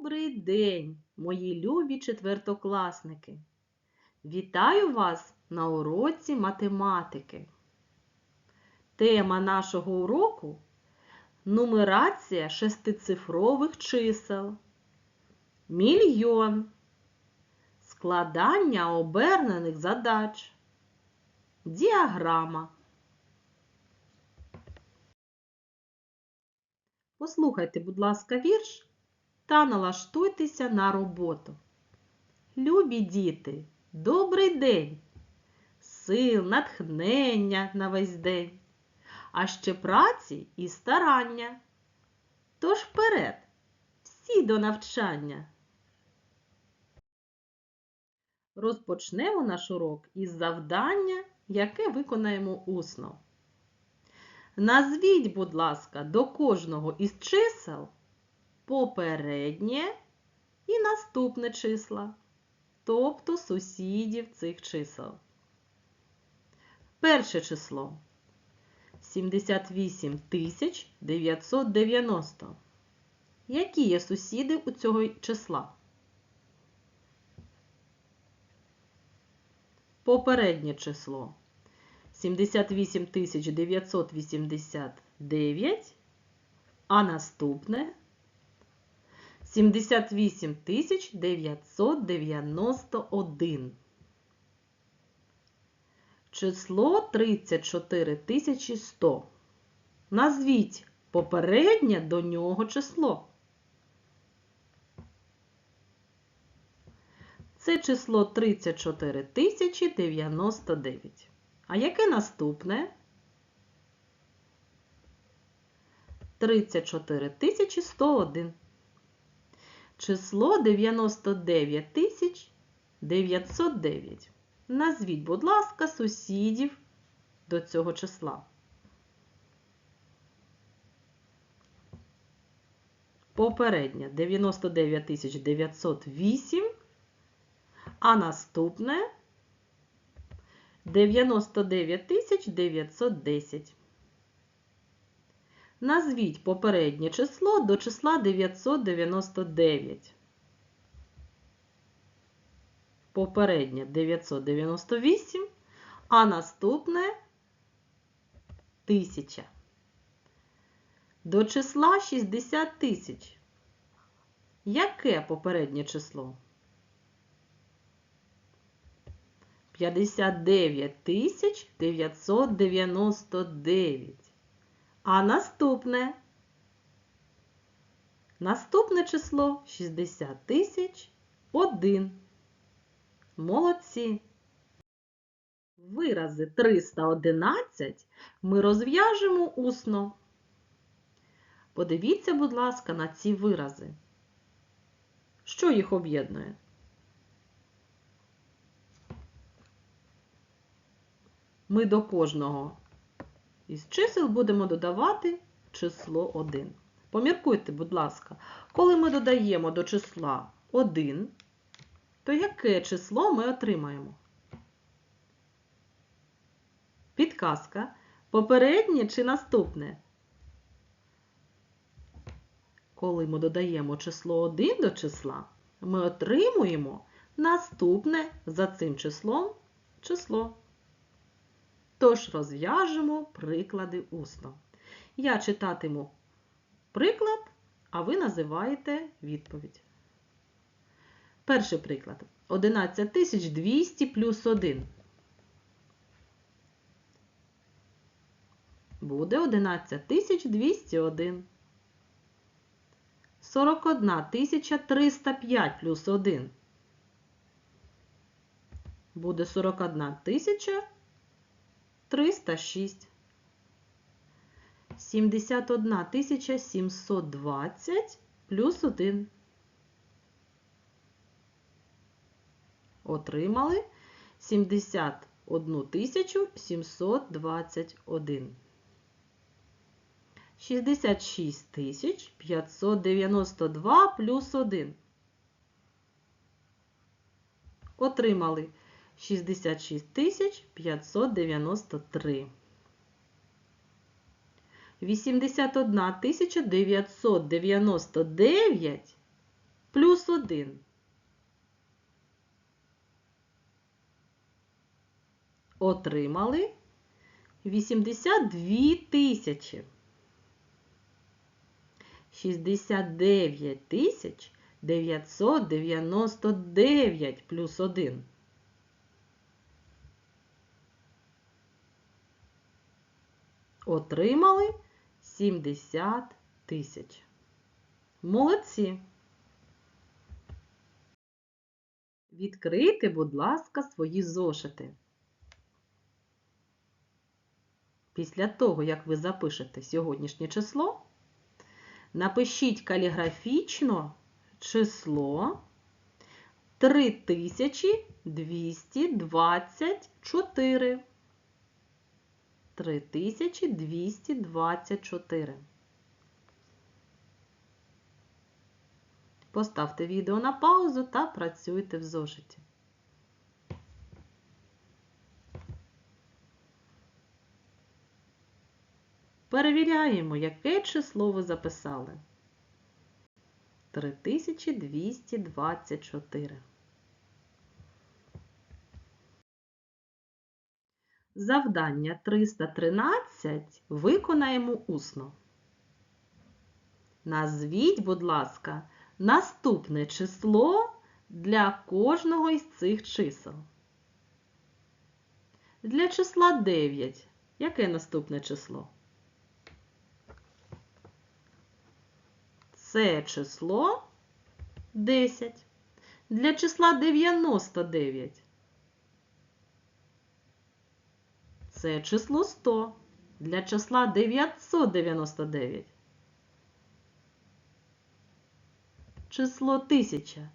Добрий день, мої любі четвертокласники! Вітаю вас на уроці математики. Тема нашого уроку нумерація шестицифрових чисел. Мільйон. Складання обернених задач. Діаграма. Послухайте, будь ласка, вірш та налаштуйтеся на роботу. Любі діти, добрий день! Сил, натхнення на весь день, а ще праці і старання. Тож вперед, всі до навчання. Розпочнемо наш урок із завдання, яке виконаємо усно. Назвіть, будь ласка, до кожного із чисел попереднє і наступне числа, тобто сусідів цих чисел. Перше число 78 990. Які є сусіди у цього числа? Попереднє число 78 989, а наступне 78 991. Число 34 100. Назвіть попереднє до нього число. Це число 34 099. А яке наступне? 34 101. Число 99 909. Назвіть, будь ласка, сусідів до цього числа. Попереднє 99 908, а наступне 99 910. Назвіть попереднє число до числа 999. Попереднє 998, а наступне 1000. До числа 60 тисяч. Яке попереднє число? 59 тисяч 999. А наступне? Наступне число 60 тисяч 1. Молодці. Вирази 311 ми розв'яжемо усно. Подивіться, будь ласка, на ці вирази. Що їх об'єднує? Ми до кожного із чисел будемо додавати число 1. Поміркуйте, будь ласка, коли ми додаємо до числа 1, то яке число ми отримаємо? Підказка. Попереднє чи наступне? Коли ми додаємо число 1 до числа, ми отримуємо наступне за цим числом число. Тож розв'яжемо приклади усно. Я читатиму приклад, а ви називаєте відповідь. Перший приклад. 11200 плюс 1. Буде 11201. 41305 плюс 1. Буде 41 тисяча 306. 71 тисяча 720 плюс 1. Отримали 71 тисячу 721. 66 тисяч 592 плюс 1. Отримали 66 тисяч 593. 81 тисяча 999 плюс 1. Отримали 82 тисячі. 69 тисяч 999 плюс 1. Отримали 70 тисяч. Молодці. Відкрийте, будь ласка, свої зошити. Після того, як ви запишете сьогоднішнє число, напишіть каліграфічно число 3224. 3224. Поставте відео на паузу та працюйте в зошиті. Перевіряємо, яке число ви записали. 3224. Завдання 313 виконаємо усно. Назвіть, будь ласка, наступне число для кожного із цих чисел. Для числа 9. Яке наступне число? Це число 10. Для числа 99. Це число 100. Для числа 999. Число 1000.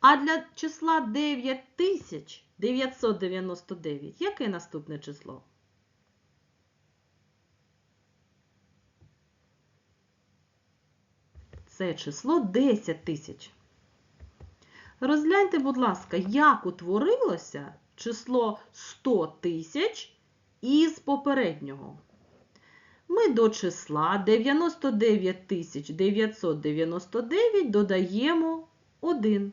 А для числа 9999 яке наступне число? Це число 10 тисяч. Розгляньте, будь ласка, як утворилося число 100 тисяч із попереднього. Ми до числа 99 999 додаємо 1.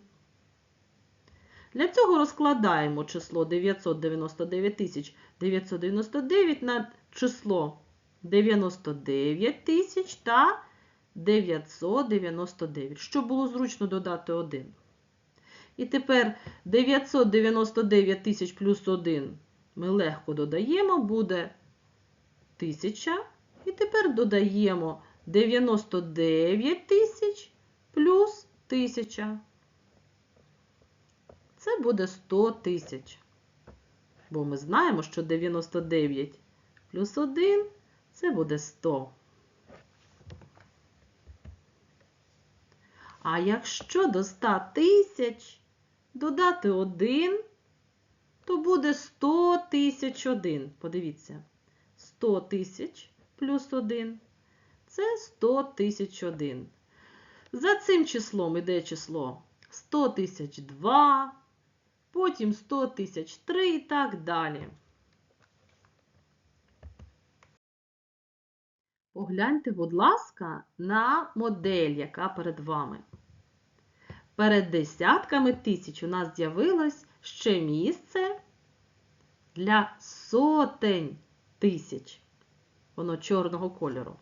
Для цього розкладаємо число 999 999 на число 99 тисяч та 999, щоб було зручно додати 1. І тепер 999 тисяч плюс 1 ми легко додаємо, буде 1000. І тепер додаємо 99 тисяч плюс 1000. Це буде 100 тисяч. Бо ми знаємо, що 99 плюс 1 це буде 100. А якщо до 100 тисяч додати 1, то буде 100 тисяч 1. Подивіться, 100 тисяч плюс 1 це 100 тисяч 1. За цим числом іде число 100 тисяч 2, потім 100 тисяч 3 і так далі. Погляньте, будь ласка, на модель, яка перед вами. Перед десятками тисяч у нас з'явилось ще місце для сотень тисяч. Воно чорного кольору.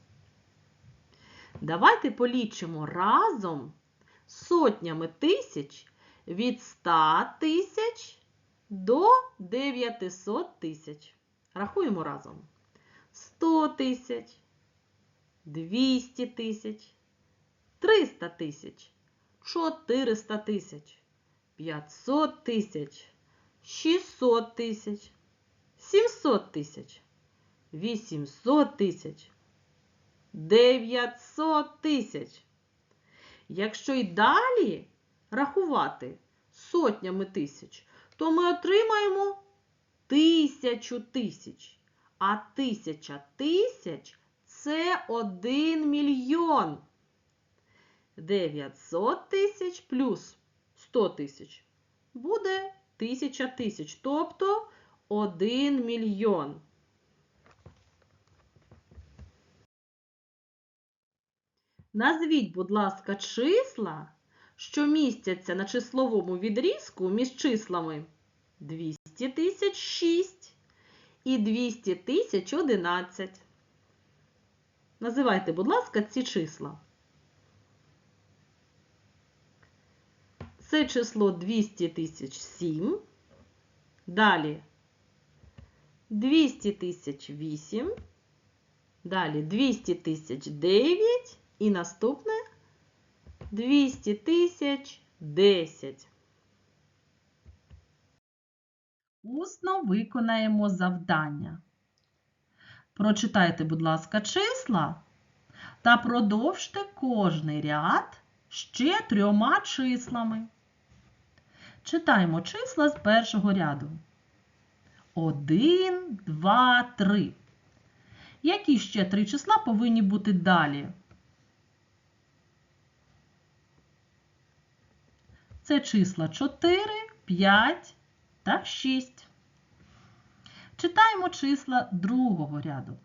Давайте полічимо разом сотнями тисяч від 100 тисяч до 900 тисяч. Рахуємо разом. 100 тисяч, 200 тисяч, 300 тисяч, 400 тисяч, 500 тисяч, 600 тисяч, 700 тисяч, 800 тисяч, 900 тисяч. Якщо й далі рахувати сотнями тисяч, то ми отримаємо тисячу тисяч. А тисяча тисяч це 1 мільйон. 900 тисяч плюс 100 тисяч буде 1000 тисяч, тобто 1 мільйон. Назвіть, будь ласка, числа, що містяться на числовому відрізку між числами 200 тисяч 6 і 200 тисяч 11. Називайте, будь ласка, ці числа. Це число 200 тисяч 7. Далі 200 тисяч 8. Далі 200 тисяч 9. І наступне 200 тисяч 10. Усно виконаємо завдання. Прочитайте, будь ласка, числа та продовжте кожний ряд ще трьома числами. Читаємо числа з першого ряду. 1, 2, 3. Які ще три числа повинні бути далі? Це числа 4, 5 та 6. Читаємо числа другого ряду.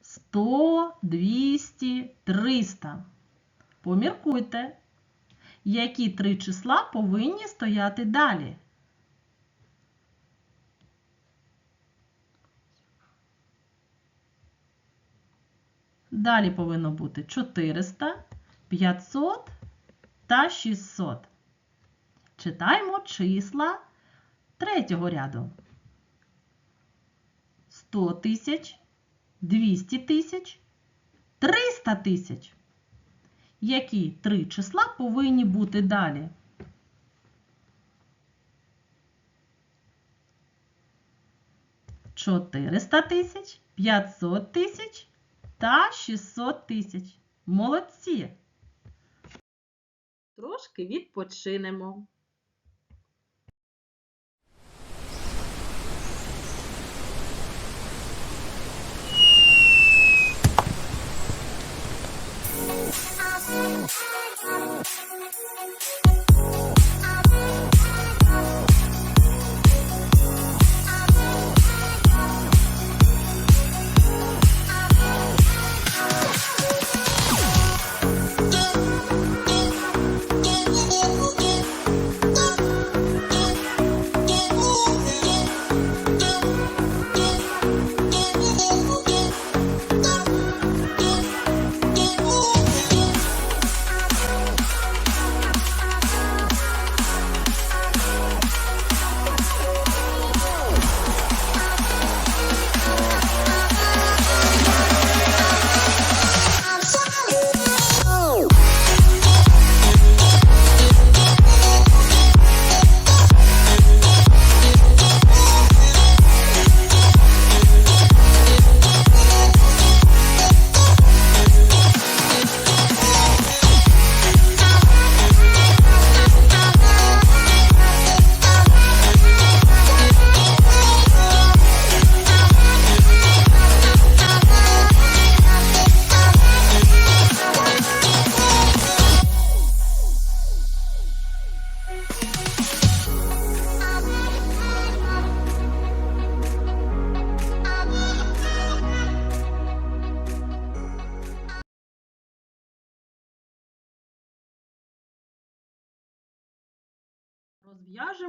100, 200, 300. Поміркуйте, які три числа повинні стояти далі. Далі повинно бути 400, 500 та 600. Читаємо числа третього ряду. 100 тисяч, 200 тисяч, 300 тисяч. Які три числа повинні бути далі? Чотириста тисяч, 500 тисяч та 600 тисяч. Молодці! Трошки відпочинемо. I'm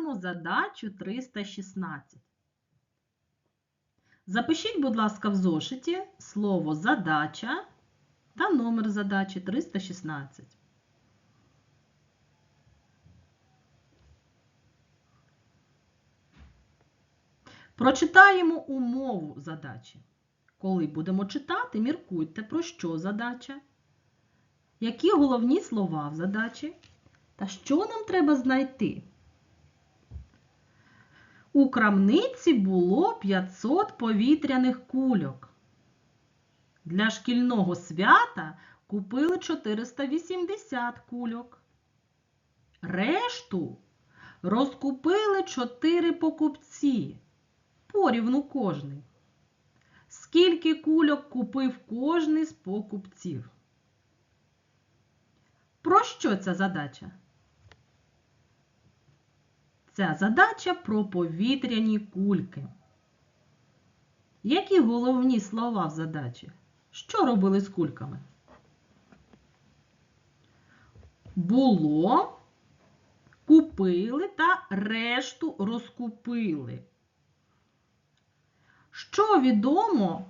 Розв'яжемо задачу 316. Запишіть, будь ласка, в зошиті слово задача та номер задачі 316. Прочитаємо умову задачі. Коли будемо читати, міркуйте, про що задача, які головні слова в задачі та що нам треба знайти. У крамниці було 500 повітряних кульок. Для шкільного свята купили 480 кульок. Решту розкупили 4 покупці, порівну кожний. Скільки кульок купив кожний з покупців? Про що ця задача? Ця задача про повітряні кульки. Які головні слова в задачі? Що робили з кульками? було, купили та решту розкупили. Що відомо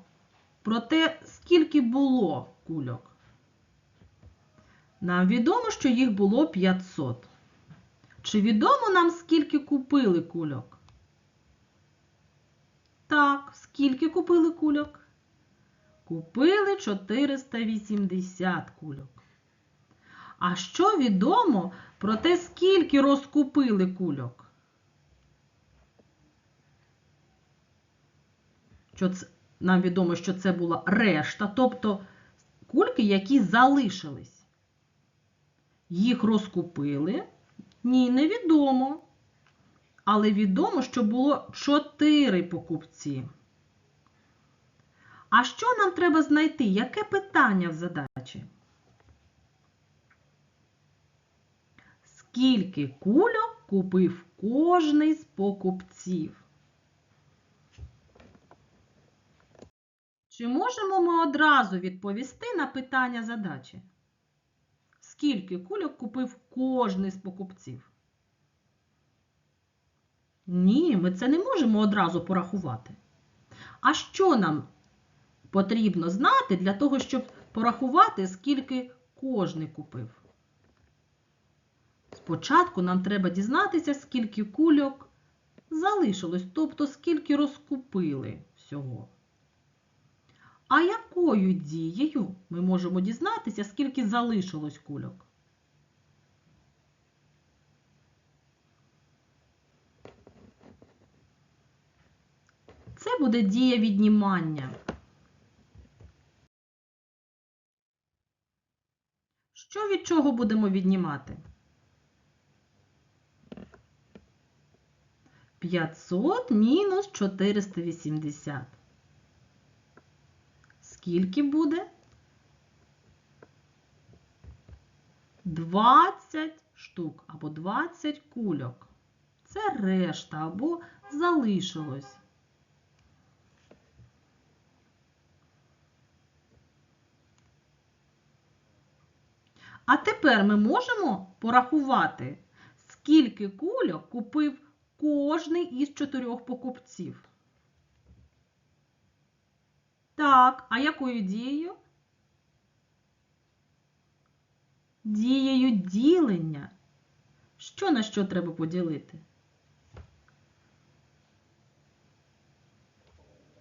про те, скільки було кульок? Нам відомо, що їх було 500. Чи відомо нам, скільки купили кульок? Так, скільки купили кульок? Купили 480 кульок. А що відомо про те, скільки розкупили кульок? Що це, нам відомо, що це була решта, тобто кульки, які залишились. Їх розкупили? Ні, невідомо. Але відомо, що було 4 покупці. А що нам треба знайти? Яке питання в задачі? Скільки кульок купив кожний з покупців? Чи можемо ми одразу відповісти на питання задачі? Скільки кульок купив кожний з покупців? Ні, ми це не можемо одразу порахувати. А що нам потрібно знати для того, щоб порахувати, скільки кожний купив? Спочатку нам треба дізнатися, скільки кульок залишилось, тобто скільки розкупили всього. А якою дією ми можемо дізнатися, скільки залишилось кульок? Це буде дія віднімання. Що від чого будемо віднімати? 500 мінус 480. Скільки буде? 20 штук або 20 кульок. Це решта або залишилось. А тепер ми можемо порахувати, скільки кульок купив кожний із чотирьох покупців. Так, а якою дією? Дією ділення. Що на що треба поділити?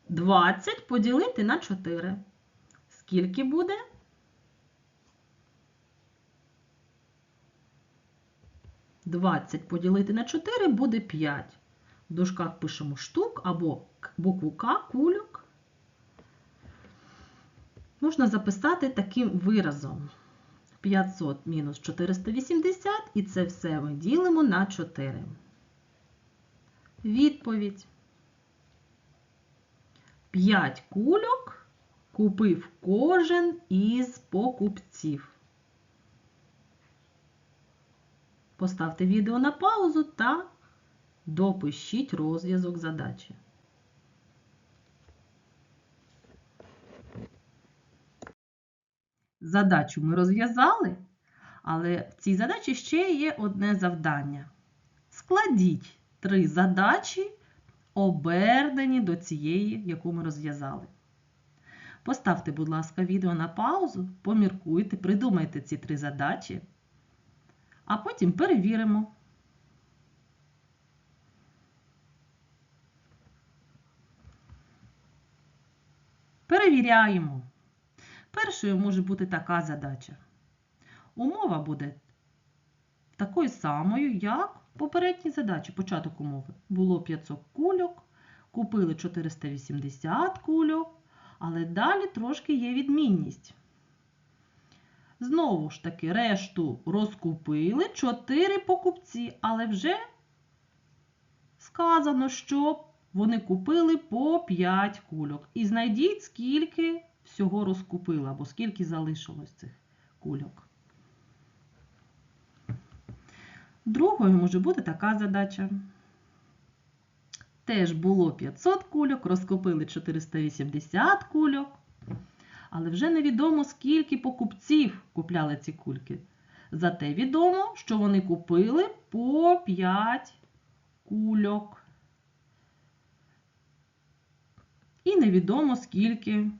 20 поділити на 4. Скільки буде? Двадцять поділити на 4 буде 5. В дужках пишемо штук або букву К кульок. Можна записати таким виразом. 500 мінус 480, і це все ми ділимо на 4. Відповідь. 5 кульок купив кожен із покупців. Поставте відео на паузу та допишіть розв'язок задачі. Задачу ми розв'язали, але в цій задачі ще є одне завдання. Складіть три задачі, обернені до цієї, яку ми розв'язали. Поставте, будь ласка, відео на паузу, поміркуйте, придумайте ці три задачі, а потім перевіримо. Перевіряємо. Першою може бути така задача. Умова буде такою самою, як в попередній задачі. Початок умови. Було 500 кульок, купили 480 кульок, але далі трошки є відмінність. Знову ж таки, решту розкупили 4 покупці, але вже сказано, що вони купили по 5 кульок. І знайдіть, скільки всього розкупили, або скільки залишилось цих кульок. Другою може бути така задача. Теж було 500 кульок, розкупили 480 кульок, але вже невідомо, скільки покупців купляли ці кульки. Зате відомо, що вони купили по 5 кульок. І невідомо, скільки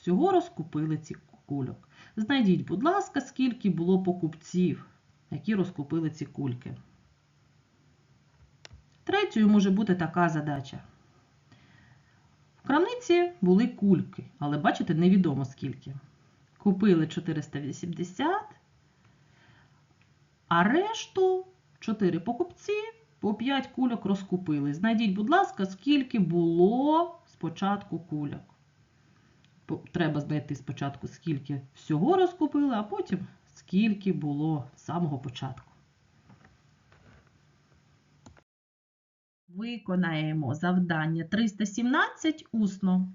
всього розкупили ці кульок. Знайдіть, будь ласка, скільки було покупців, які розкупили ці кульки. Третьою може бути така задача. В крамниці були кульки, але бачите, невідомо скільки. Купили 480, а решту 4 покупці по 5 кульок розкупили. Знайдіть, будь ласка, скільки було спочатку кульок. Треба знайти спочатку, скільки всього розкупили, а потім скільки було з самого початку. Виконаємо завдання 317 усно.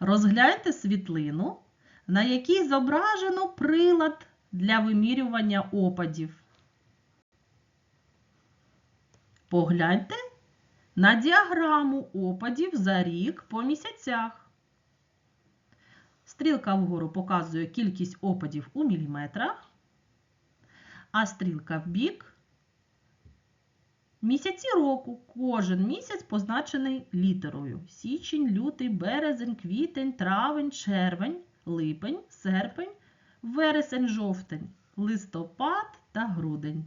Розгляньте світлину, на якій зображено прилад для вимірювання опадів. Погляньте на діаграму опадів за рік по місяцях. Стрілка вгору показує кількість опадів у міліметрах, а стрілка вбік Місяці року. Кожен місяць позначений літерою. Січень, лютий, березень, квітень, травень, червень, липень, серпень, вересень, жовтень, листопад та грудень.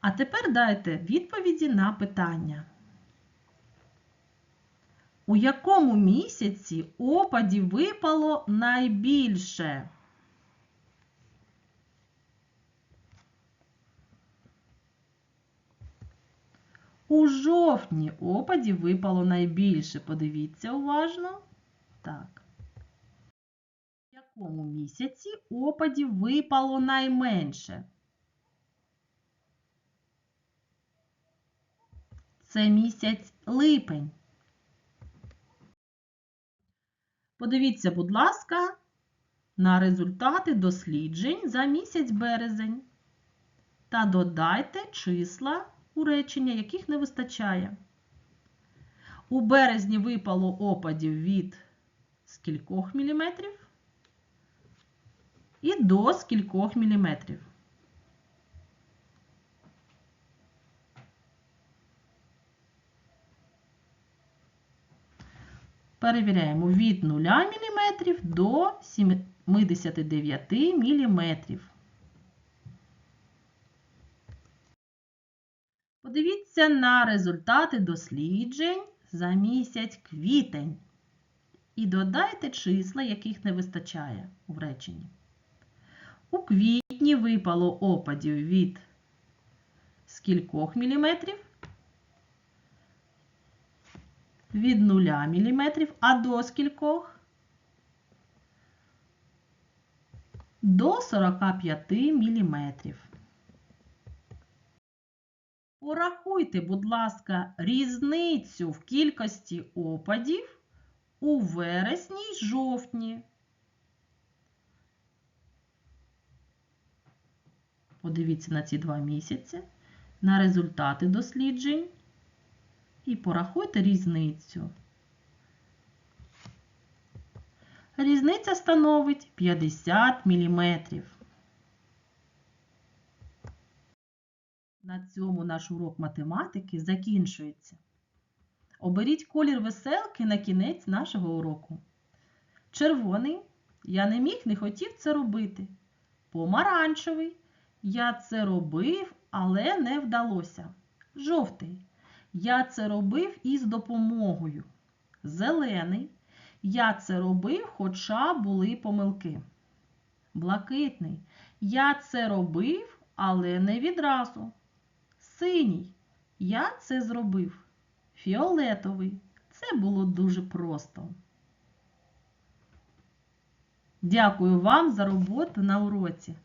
А тепер дайте відповіді на питання. У якому місяці опадів випало найбільше? У жовтні опадів випало найбільше. Подивіться уважно. Так. В якому місяці опадів випало найменше? Це місяць липень. Подивіться, будь ласка, на результати досліджень за місяць березень та додайте числа у речення, яких не вистачає. У березні випало опадів від скількох міліметрів і до скількох міліметрів. Перевіряємо від 0 мм до 79 мм. Подивіться на результати досліджень за місяць квітень і додайте числа, яких не вистачає в реченні. У квітні випало опадів від скількох міліметрів? Від 0 міліметрів, а до скількох? До 45 міліметрів. Порахуйте, будь ласка, різницю в кількості опадів у вересні й жовтні. Подивіться на ці два місяці, на результати досліджень і порахуйте різницю. Різниця становить 50 міліметрів. На цьому наш урок математики закінчується. Оберіть колір веселки на кінець нашого уроку. Червоний я не міг, не хотів це робити. Помаранчевий я це робив, але не вдалося. Жовтий я це робив із допомогою. Зелений я це робив, хоча були помилки. Блакитний я це робив, але не відразу. Синій. Я це зробив. Фіолетовий. Це було дуже просто. Дякую вам за роботу на уроці.